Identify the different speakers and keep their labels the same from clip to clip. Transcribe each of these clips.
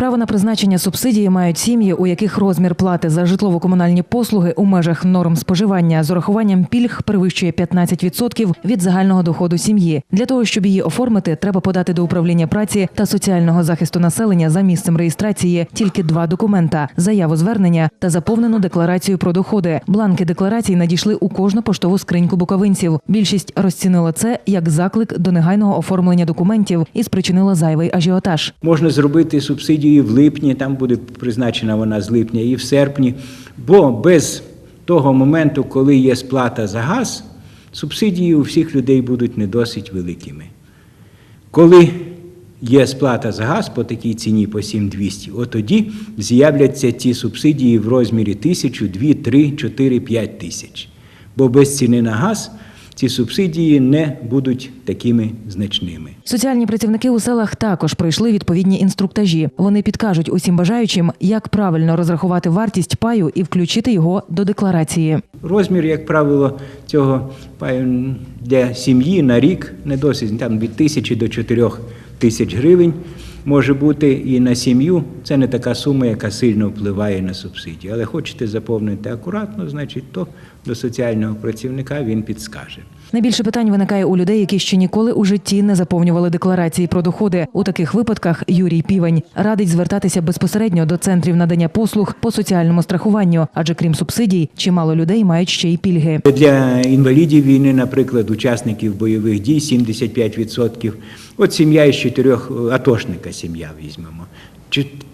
Speaker 1: Право на призначення субсидії мають сім'ї, у яких розмір плати за житлово-комунальні послуги у межах норм споживання з урахуванням пільг перевищує 15% від загального доходу сім'ї. Для того щоб її оформити, треба подати до управління праці та соціального захисту населення за місцем реєстрації тільки два документа: заяву звернення та заповнену декларацію про доходи. Бланки декларацій надійшли у кожну поштову скриньку буковинців. Більшість розцінила це як заклик до негайного оформлення документів і спричинила зайвий ажіотаж.
Speaker 2: Можна зробити субсидію в липні, там буде призначена вона з липня і в серпні. Бо без того моменту, коли є сплата за газ, субсидії у всіх людей будуть не досить великими. Коли є сплата за газ по такій ціні по 7200, от тоді з'являться ці субсидії в розмірі 1000, 2, 3, 4, 5 тисяч. Бо без ціни на газ ці субсидії не будуть такими значними.
Speaker 1: Соціальні працівники у селах також пройшли відповідні інструктажі. Вони підкажуть усім бажаючим, як правильно розрахувати вартість паю і включити його до декларації.
Speaker 2: Розмір, як правило, цього паю для сім'ї на рік не досить там від тисячі до чотирьох тисяч гривень може бути. І на сім'ю це не така сума, яка сильно впливає на субсидію. Але хочете заповнити акуратно, значить, то до соціального працівника він підскаже.
Speaker 1: Найбільше питань виникає у людей, які ще ніколи у житті не заповнювали декларації про доходи. У таких випадках Юрій Півень радить звертатися безпосередньо до центрів надання послуг по соціальному страхуванню, адже крім субсидій, чимало людей мають ще й пільги.
Speaker 2: Для інвалідів війни, наприклад, учасників бойових дій 75%. От сім'я із чотирьох атошника сім'я візьмемо.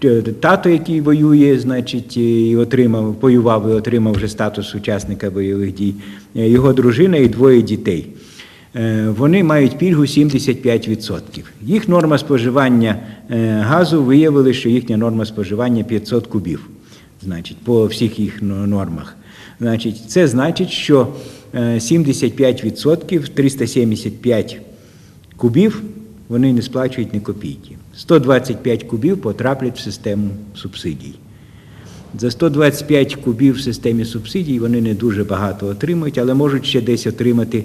Speaker 2: Е, тато, який воює, значить, і отримав, воював і отримав вже статус учасника бойових дій, е, його дружина і двоє дітей. Е, Вони мають пільгу 75%. Їх норма споживання е, газу виявили, що їхня норма споживання 500 кубів, значить, по всіх їх нормах. Значить, це значить, що е, 75% 375 кубів вони не сплачують ні копійки. 125 кубів потраплять в систему субсидій. За 125 кубів в системі субсидій вони не дуже багато отримують, але можуть ще десь отримати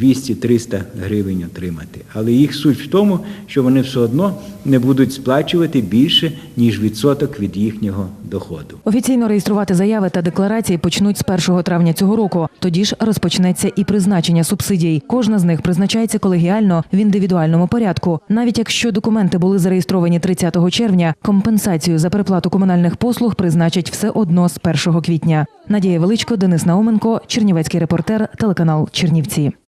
Speaker 2: 200-300 гривень отримати. Але їх суть в тому, що вони все одно не будуть сплачувати більше, ніж відсоток від їхнього доходу.
Speaker 1: Офіційно реєструвати заяви та декларації почнуть з 1 травня цього року. Тоді ж розпочнеться і призначення субсидій. Кожна з них призначається колегіально в індивідуальному порядку. Навіть якщо документи були зареєстровані 30 червня, компенсацію за переплату комунальних послуг призначать все одно з 1 квітня. Надія Величко, Денис Науменко, Чернівецький репортер, телеканал Чернівці.